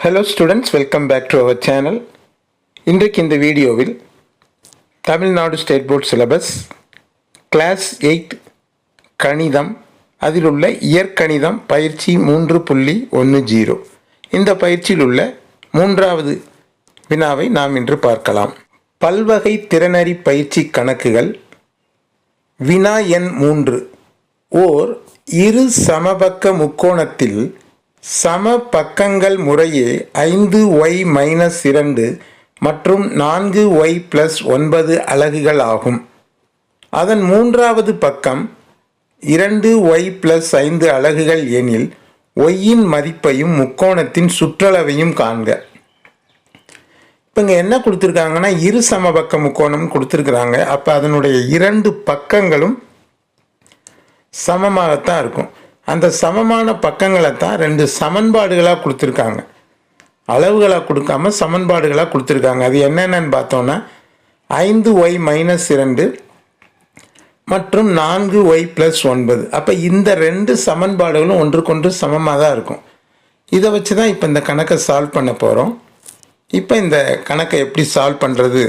Hello students welcome back to our channel இன்றைக்கு இந்த வீடியோவில் Tamil Nadu state board syllabus class eight கணிதம் அதில் உள்ள இயற்கணிதம் பயிற்சி மூன்று புள்ளி ஒன்று ஜீரோ. இந்த பயிற்சியில் உள்ள மூன்றாவது வினாவை நாம் இன்று பார்க்கலாம். பல்வகை திறனறி பயிற்சி கணக்குகள் வினா எண் மூன்று. ஓர் இரு சமபக்க முக்கோணத்தில் சம பக்கங்கள் முறையே ஐந்து ஒய் மைனஸ் இரண்டு மற்றும் நான்கு ஒய் பிளஸ் ஒன்பது அலகுகள் ஆகும். அதன் மூன்றாவது பக்கம் இரண்டு ஒய் பிளஸ் ஐந்து அலகுகள் எனில் ஒய்யின் மதிப்பையும் முக்கோணத்தின் சுற்றளவையும் காண்க. இப்போ இங்கே என்ன கொடுத்துருக்காங்கன்னா இரு சமபக்க முக்கோணம் கொடுத்துருக்குறாங்க. அப்போ அதனுடைய இரண்டு பக்கங்களும் சமமாகத்தான் இருக்கும். அந்த சமமான பக்கங்களை தான் ரெண்டு சமன்பாடுகளாக கொடுத்துருக்காங்க. அளவுகளாக கொடுக்காம சமன்பாடுகளாக கொடுத்துருக்காங்க. அது என்னென்னு பார்த்தோன்னா ஐந்து ஒய் மைனஸ் இரண்டு மற்றும் நான்கு ஒய் ப்ளஸ் ஒன்பது. அப்போ இந்த ரெண்டு சமன்பாடுகளும் ஒன்றுக்கொன்று சமமாக தான் இருக்கும். இதை வச்சு தான் இப்போ இந்த கணக்கை சால்வ் பண்ண போகிறோம் இப்போ இந்த கணக்கை எப்படி சால்வ் பண்ணுறது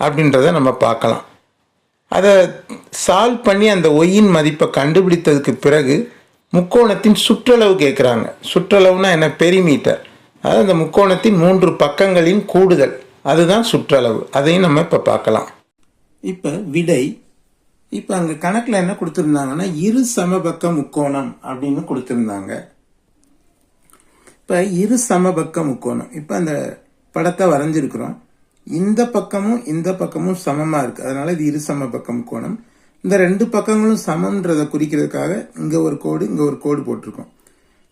அப்படின்றத நம்ம பார்க்கலாம். அதை சால்வ் பண்ணி அந்த ஒய்யின் மதிப்பை கண்டுபிடித்ததுக்கு பிறகு முக்கோணத்தின் சுற்றளவு கேட்குறாங்க சுற்றளவுனா என்ன? பெரிமீட்டர். அதாவது அந்த முக்கோணத்தின் மூன்று பக்கங்களின் கூடுதல். அதுதான் சுற்றளவு. அதையும் நம்ம இப்போ பார்க்கலாம். இப்போ விடை. இப்போ அங்கே கணக்கில் என்ன கொடுத்துருந்தாங்கன்னா இரு சமபக்க முக்கோணம் அப்படின்னு கொடுத்துருந்தாங்க. இப்போ இரு சமபக்க முக்கோணம். இப்போ அந்த படத்தை வரைஞ்சிருக்கிறோம். இந்த பக்கமும் இந்த பக்கமும் சமமாக இருக்குது அதனால இது இரு சமபக்க முக்கோணம். இந்த ரெண்டு பக்கங்களும் சமன்றதை குறிக்கிறதுக்காக இங்கே ஒரு கோடு இங்கே ஒரு கோடு போட்டிருக்கோம்.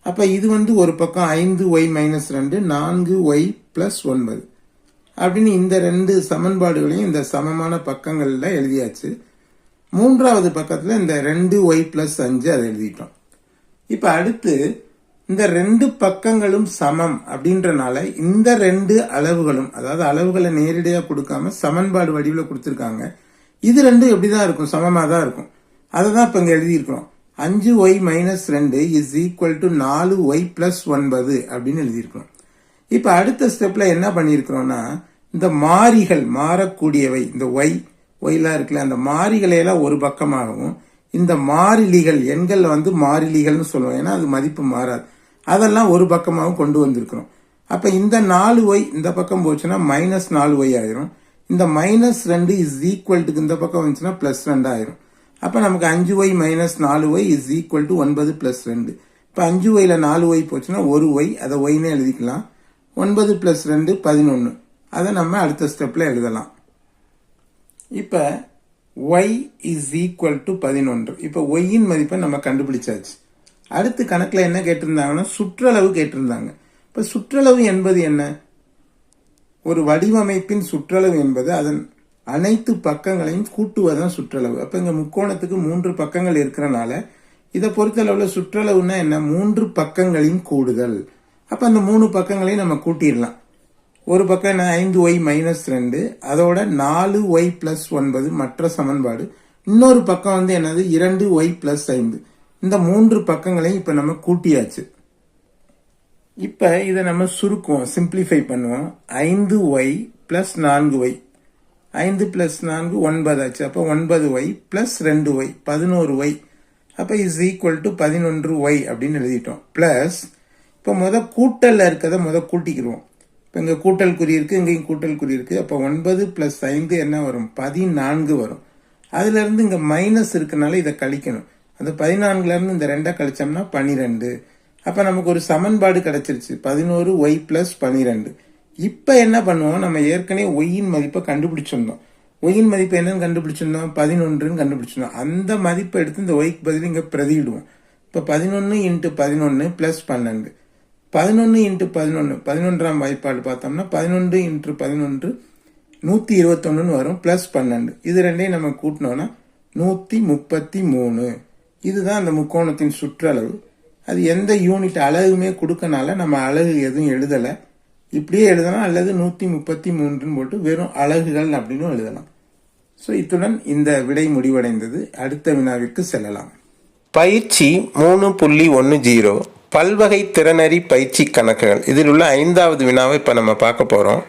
அப்போ இது வந்து ஒரு பக்கம் ஐந்து ஒய் மைனஸ் ரெண்டு நான்கு ஒய் ப்ளஸ் ஒன்பது. அப்படின்னு இந்த ரெண்டு சமன்பாடுகளையும் இந்த சமமான பக்கங்களில் எழுதியாச்சு. மூன்றாவது பக்கத்தில் இந்த ரெண்டு ஒய் ப்ளஸ் அஞ்சு அதை எழுதிட்டோம். இப்போ அடுத்து இந்த ரெண்டு பக்கங்களும் சமம் அப்படின்றனால இந்த ரெண்டு அளவுகளும் அதாவது அளவுகளை நேரடியாக கொடுக்காம சமன்பாடு வடிவில் கொடுத்துருக்காங்க. இது ரெண்டும் எப்படி தான் இருக்கும்? சமமாக தான் இருக்கும். அதை தான் இப்போ இங்கே எழுதியிருக்கிறோம். அஞ்சு ஒய் மைனஸ் ரெண்டு இஸ் ஈக்குவல் டு நாலு ஒய் பிளஸ் ஒன்பது அப்படின்னு எழுதியிருக்கிறோம். இப்போ அடுத்த ஸ்டெப்பில் என்ன பண்ணியிருக்கிறோம்னா இந்த மாறிகள் மாறக்கூடியவை இந்த ஒய் ஒய்லாம் இருக்குல்ல அந்த மாறிகளையெல்லாம் ஒரு பக்கமாகவும் இந்த மாறிலிகள் எண்கள் வந்து மாறிலிகள்னு சொல்லுவோம். ஏன்னா அது மதிப்பு மாறாது. அதெல்லாம் ஒரு பக்கமாகவும் கொண்டு வந்திருக்கிறோம். அப்போ இந்த நாலு ஒய் இந்த பக்கம் போச்சுன்னா மைனஸ் நாலு ஒய் ஆயிரும். இந்த மைனஸ் ரெண்டு இஸ் ஈக்குவல்ட்டுக்கு இந்த பக்கம் வந்துச்சுன்னா ப்ளஸ் ரெண்டு ஆயிரும். அப்போ நமக்கு அஞ்சு ஒய் மைனஸ் நாலு ஒய் இஸ் ஈக்குவல் டு ஒன்பது ப்ளஸ் ரெண்டு. இப்போ அஞ்சு ஒயில் நாலு ஒய் போச்சுன்னா ஒரு ஒய் அதை ஒய்னே எழுதிக்கலாம். ஒன்பது ப்ளஸ் ரெண்டு பதினொன்று அதை நம்ம அடுத்த ஸ்டெப்பில் எழுதலாம். இப்போ ஒய் இஸ் ஈக்குவல் டு பதினொன்று. இப்போ ஒய்யின் மதிப்பை நம்ம கண்டுபிடிச்சாச்சு. அடுத்து கணக்கில் என்ன கேட்டிருந்தாங்கன்னா சுற்றளவு கேட்டிருந்தாங்க. இப்போ சுற்றளவு என்பது என்ன? ஒரு வடிவமைப்பின் சுற்றளவு என்பது அதன் அனைத்து பக்கங்களையும் கூட்டுவதுதான் சுற்றளவு. அப்போ இங்கே முக்கோணத்துக்கு மூன்று பக்கங்கள் இருக்கிறனால இதை பொறுத்தளவில் சுற்றளவுன்னா என்ன? மூன்று பக்கங்களின் கூடுதல். அப்போ அந்த மூணு பக்கங்களையும் நம்ம கூட்டிடலாம். ஒரு பக்கம் என்ன? ஐந்து ஒய் மைனஸ் ரெண்டு. அதோட நாலு ஒய் பிளஸ் ஒன்பது மற்ற சமன்பாடு. இன்னொரு பக்கம் வந்து என்னது? இரண்டு ஒய் பிளஸ் ஐந்து. இந்த மூன்று பக்கங்களையும் இப்போ நம்ம கூட்டியாச்சு. இப்போ இதை நம்ம சுருக்குவோம் சிம்பிளிஃபை பண்ணுவோம். ஐந்து ஒய் பிளஸ் நான்கு ஒய் ஐந்து பிளஸ் நான்கு ஒன்பது ஆச்சு. அப்போ ஒன்பது ஒய் பிளஸ் ரெண்டு ஒய் பதினோரு ஒய் அப்போ இஸ் ஈக்குவல் டு பதினொன்று ஒய் அப்படின்னு எழுதிட்டோம். பிளஸ் இப்போ முத கூட்டலில் இருக்கிறத முத கூட்டிக்கிடுவோம் இப்போ இங்கே கூட்டல் குறி இருக்குது இங்கேயும் கூட்டல் குறி இருக்குது அப்போ ஒன்பது ப்ளஸ் ஐந்து என்ன வரும்? பதினான்கு வரும். அதுலேருந்து இங்கே மைனஸ் இருக்கனால இதை கழிக்கணும். அந்த பதினான்குலேருந்து இந்த ரெண்டை கழிச்சோம்னா பன்னிரெண்டு அப்போ நமக்கு ஒரு சமன்பாடு கிடச்சிருச்சு. பதினோரு ஒய் ப்ளஸ் பன்னிரெண்டு இப்போ என்ன பண்ணுவோம்? நம்ம ஏற்கனவே ஒய்யின் மதிப்பை கண்டுபிடிச்சிருந்தோம். ஒய்யின் மதிப்பு என்னன்னு கண்டுபிடிச்சிருந்தோம்? பதினொன்றுன்னு கண்டுபிடிச்சிருந்தோம். அந்த மதிப்பை எடுத்து இந்த ஒய்க்கு பதில் இங்கே பிரதியிடுவோம். இப்போ பதினொன்று இன்ட்டு பதினொன்று ப்ளஸ் பன்னெண்டு. பதினொன்று இன்ட்டு பதினொன்று பதினொன்றாம் வாய்ப்பாடு பார்த்தோம்னா பதினொன்று இன்ட்டு பதினொன்று நூற்றி இருபத்தொன்னுன்னு வரும் ப்ளஸ் பன்னெண்டு. இது ரெண்டையும் நம்ம கூட்டினோன்னா நூற்றி முப்பத்தி மூணு. இதுதான் அந்த முக்கோணத்தின் சுற்றளவு. அது எந்த யூனிட் அழகுமே கொடுக்கனால நம்ம அழகு எதுவும் எழுதலை. இப்படியே எழுதலாம் அல்லது நூற்றி முப்பத்தி மூன்றுன்னு போட்டு வெறும் அழகுகள் அப்படின்னு எழுதலாம். ஸோ இத்துடன் இந்த விடை முடிவடைந்தது. அடுத்த வினாவிற்கு செல்லலாம். பயிற்சி மூணு புள்ளி ஒன்று ஜீரோ. பல்வகை திறனறி பயிற்சி கணக்குகள். இதில் உள்ள ஐந்தாவது வினாவை இப்போ நம்ம பார்க்க போகிறோம்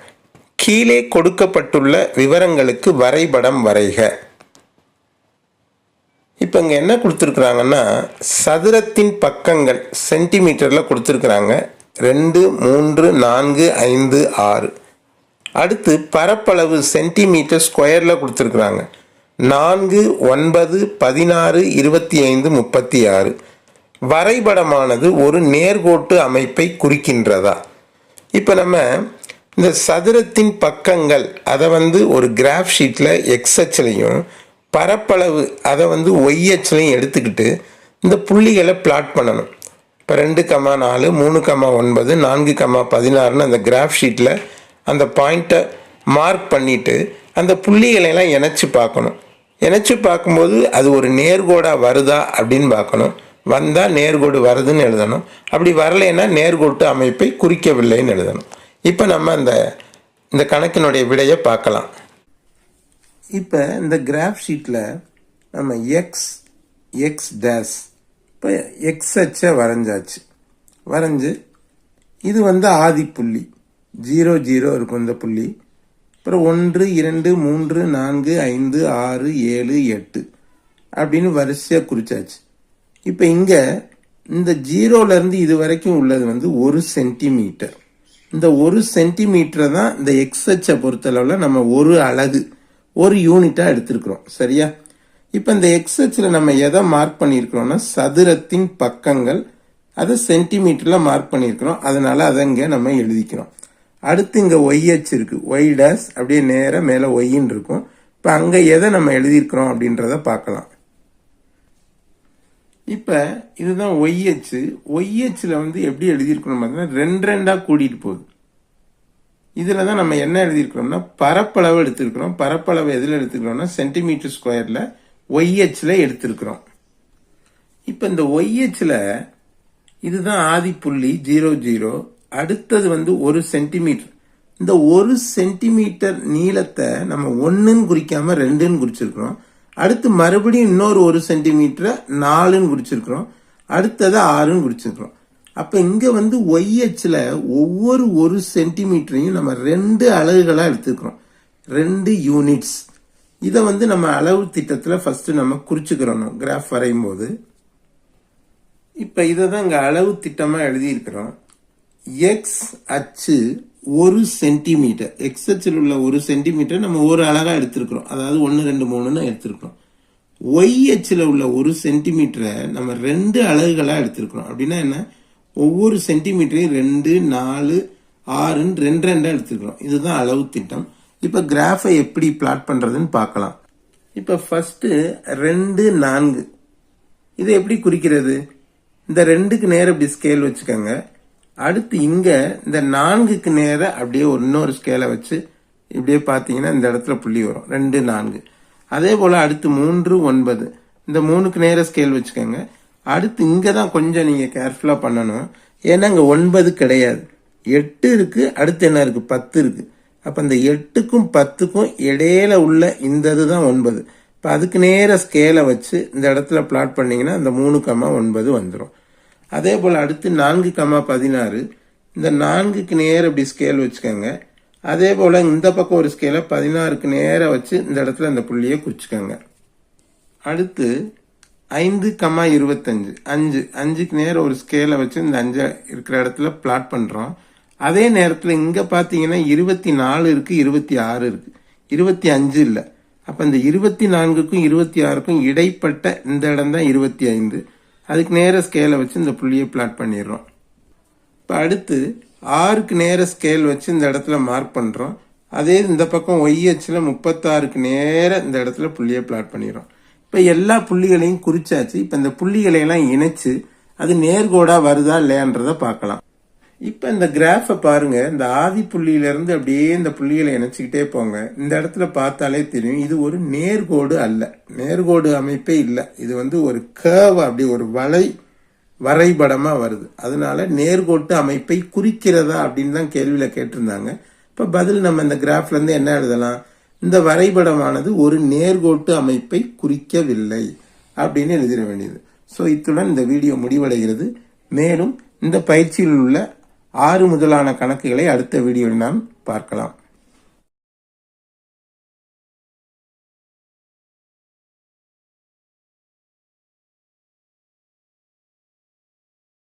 கீழே கொடுக்கப்பட்டுள்ள விவரங்களுக்கு வரைபடம் வரைக. இப்போ இங்கே என்ன கொடுத்துருக்குறாங்கன்னா சதுரத்தின் பக்கங்கள் சென்டிமீட்டரில் கொடுத்துருக்குறாங்க. ரெண்டு மூன்று நான்கு ஐந்து ஆறு. அடுத்து பரப்பளவு சென்டிமீட்டர் ஸ்கொயரில் கொடுத்துருக்குறாங்க. நான்கு ஒன்பது பதினாறு இருபத்தி ஐந்து முப்பத்தி ஆறு வரைபடமானது ஒரு நேர்கோட்டு அமைப்பை குறிக்கின்றதா? இப்போ நம்ம இந்த சதுரத்தின் பக்கங்கள் அதை வந்து ஒரு கிராஃப் ஷீட்டில் எக்ஸச்சிலையும் பரப்பளவு அதை வந்து ஒய் எடுத்துக்கிட்டு இந்த புள்ளிகளை பிளாட் பண்ணணும். இப்போ ரெண்டு கமா நாலு மூணு கமா ஒன்பது நான்கு கமா பதினாறுன்னு அந்த கிராஃப் ஷீட்டில் அந்த பாயிண்ட்டை மார்க் பண்ணிவிட்டு அந்த புள்ளிகளை எல்லாம் இணைச்சி பார்க்கணும். இணைச்சி பார்க்கும்போது அது ஒரு நேர்கோடாக வருதா அப்படின்னு பார்க்கணும். வந்தால் நேர்கோடு வருதுன்னு எழுதணும். அப்படி வரலைன்னா நேர்கோட்டு அமைப்பை குறிக்கவில்லைன்னு எழுதணும். இப்போ நம்ம அந்த இந்த கணக்கினுடைய விடையை பார்க்கலாம். இப்போ இந்த கிராஃப் ஷீட்டில் நம்ம எக்ஸ் எக்ஸ் டேஸ் இப்போ எக்ஸ் அச்சை வரைஞ்சாச்சு. வரைஞ்சு இது வந்து ஆதி புள்ளி. ஜீரோ ஜீரோ இருக்கும் இந்த புள்ளி. அப்புறம் ஒன்று இரண்டு மூன்று நான்கு ஐந்து ஆறு ஏழு எட்டு அப்படின்னு வரிசையாக குறிச்சாச்சு. இப்போ இங்கே இந்த ஜீரோலேருந்து இது வரைக்கும் உள்ளது வந்து ஒரு சென்டிமீட்டர் இந்த ஒரு சென்டிமீட்டரை தான் இந்த எக்ஸ் அச்சை பொறுத்தளவில் நம்ம ஒரு அழகு ஒரு யூனிட்டாக எடுத்திருக்கிறோம். சரியா? இப்போ இந்த எக்ஸ் அச்சில் நம்ம எதை மார்க் பண்ணியிருக்கிறோம்னா சதுரத்தின் பக்கங்கள் அதை சென்டிமீட்டரில் மார்க் பண்ணியிருக்கிறோம். அதனால அதை இங்கே நம்ம எழுதிக்கிறோம். அடுத்து இங்கே ஒய்ஹெச் இருக்கு. ஒய் டேஸ் அப்படியே நேராக மேலே ஒய்ன்னு இருக்கும். இப்போ அங்கே எதை நம்ம எழுதியிருக்கிறோம் அப்படின்றத பார்க்கலாம். இப்போ இதுதான் ஒய்ஹெச் ஒய்ஹெச்சில் வந்து எப்படி எழுதியிருக்கணும் பார்த்தீங்கன்னா ரெண்டு ரெண்டாக கூட்டிகிட்டு போகுது. இதில் தான் நம்ம என்ன எழுதியிருக்கிறோம்னா பரப்பளவு எடுத்திருக்கிறோம். பரப்பளவு எதில் எடுத்துக்கிறோம்னா சென்டிமீட்டர் ஸ்கொயரில் ஒய்ஹெச்சில் எடுத்திருக்கிறோம். இப்போ இந்த ஒய்ஹெச்சில் இதுதான் ஆதி புள்ளி ஜீரோ ஜீரோ அடுத்தது வந்து ஒரு சென்டிமீட்டர் இந்த ஒரு சென்டிமீட்டர் நீளத்தை நம்ம ஒன்றுன்னு குறிக்காமல் ரெண்டுன்னு குறிச்சிருக்கிறோம். அடுத்து மறுபடியும் இன்னொரு ஒரு சென்டிமீட்டரை நாலுன்னு குறிச்சிருக்கிறோம். அடுத்தது ஆறுன்னு குறிச்சிருக்கிறோம். அப்போ இங்கே வந்து ஒய்ஹெச்சில் ஒவ்வொரு ஒரு சென்டிமீட்டரையும் நம்ம ரெண்டு அலகுகளாக எடுத்துக்கிறோம். ரெண்டு யூனிட்ஸ் இதை வந்து நம்ம அளவு திட்டத்தில் ஃபஸ்ட்டு நம்ம குறிச்சுக்கிறோம் கிராஃப் வரையும் போது இப்போ இதை தான் இங்கே அளவு திட்டமாக எழுதியிருக்கிறோம். எக்ஸ் அச்சு ஒரு சென்டிமீட்டர் எக்ஸ் அச்சில் உள்ள ஒரு சென்டிமீட்டர் நம்ம ஒரு அழகாக எடுத்திருக்கிறோம். அதாவது ஒன்று ரெண்டு மூணுன்னு எடுத்திருக்கிறோம். ஒய் அச்சில் உள்ள ஒரு சென்டிமீட்டரை நம்ம ரெண்டு அலகுகளாக எடுத்திருக்கிறோம். அப்படின்னா என்ன? ஒவ்வொரு சென்டிமீட்டரையும் ரெண்டு நாலு ஆறுன்னு ரெண்டு ரெண்டாக எடுத்துக்கிறோம். இதுதான் அளவு திட்டம். இப்போ கிராஃபை எப்படி பிளாட் பண்ணுறதுன்னு பார்க்கலாம். இப்போ ஃபஸ்ட்டு ரெண்டு நான்கு. இதை எப்படி குறிக்கிறது? இந்த ரெண்டுக்கு நேரம் இப்படி ஸ்கேல் வச்சுக்கோங்க. அடுத்து இங்கே இந்த நான்குக்கு நேரம் அப்படியே இன்னொரு ஸ்கேலை வச்சு இப்படியே பார்த்தீங்கன்னா இந்த இடத்துல புள்ளி வரும். ரெண்டு நான்கு. அதே போல் அடுத்து மூன்று ஒன்பது. இந்த மூணுக்கு நேரம் ஸ்கேல் வச்சுக்கோங்க. அடுத்து இங்கே தான் கொஞ்சம் நீங்கள் கேர்ஃபுல்லாக பண்ணணும். ஏன்னா இங்கே ஒன்பது கிடையாது. எட்டு இருக்குது அடுத்து என்ன இருக்குது பத்து இருக்குது அப்போ இந்த எட்டுக்கும் பத்துக்கும் இடையில உள்ள இந்த இது தான் ஒன்பது. இப்போ அதுக்கு நேர ஸ்கேலை வச்சு இந்த இடத்துல பிளாட் பண்ணிங்கன்னா இந்த மூணு கம்மா ஒன்பது வந்துடும் அதே போல் அடுத்து நான்கு கம்மா பதினாறு. இந்த நான்குக்கு நேர இப்படி ஸ்கேல் வச்சுக்கோங்க. அதே போல் இந்த பக்கம் ஒரு ஸ்கேலை பதினாறுக்கு நேராக வச்சு இந்த இடத்துல அந்த புள்ளியை குறிச்சிக்கோங்க. அடுத்து ஐந்து கம்மா இருபத்தஞ்சு அஞ்சு. அஞ்சுக்கு நேரம் ஒரு ஸ்கேலை வச்சு இந்த அஞ்சை இருக்கிற இடத்துல பிளாட் பண்ணுறோம் அதே நேரத்தில் இங்கே பார்த்தீங்கன்னா இருபத்தி நாலு இருக்குது இருபத்தி ஆறு இருக்குது இருபத்தி அஞ்சு இல்லை. அப்போ இந்த இருபத்தி நான்குக்கும் இருபத்தி ஆறுக்கும் இடைப்பட்ட இந்த இடம் தான் இருபத்தி ஐந்து அதுக்கு நேர ஸ்கேலை வச்சு இந்த புள்ளியை பிளாட் பண்ணிடுறோம். இப்போ அடுத்து ஆறுக்கு நேர ஸ்கேல் வச்சு இந்த இடத்துல மார்க் பண்ணுறோம் அதே இந்த பக்கம் ஒய்ஹெச்சில் முப்பத்தாறுக்கு நேர இந்த இடத்துல புள்ளியை பிளாட் பண்ணிடுறோம். இப்போ எல்லா புள்ளிகளையும் குறிச்சாச்சு. இப்போ இந்த புள்ளிகளை எல்லாம் இணைச்சு அது நேர்கோடாக வருதா இல்லையான்றதை பார்க்கலாம். இப்போ இந்த கிராஃபை பாருங்க. இந்த ஆதி புள்ளியிலேருந்து அப்படியே இந்த புள்ளிகளை இணைச்சிக்கிட்டே போங்க. இந்த இடத்துல பார்த்தாலே தெரியும். இது ஒரு நேர்கோடு அல்ல. நேர்கோடு அமைப்பே இல்லை. இது வந்து ஒரு கேர்வ் அப்படி ஒரு வலை வரைபடமாக வருது. அதனால நேர்கோட்டு அமைப்பை குறிக்கிறதா அப்படின்னு தான் கேள்வியில் கேட்டிருந்தாங்க. இப்போ பதில் நம்ம இந்த கிராஃப்லேருந்து என்ன எழுதலாம்? இந்த வரைபடமானது ஒரு நேர்கோட்டு அமைப்பை குறிக்கவில்லை அப்படின்னு எழுதிட வேண்டியது. ஸோ இத்துடன் இந்த வீடியோ முடிவடைகிறது. மேலும் இந்த பயிற்சியில் உள்ள ஆறு முதலான கணக்குகளை அடுத்த வீடியோவில் நாம் பார்க்கலாம்.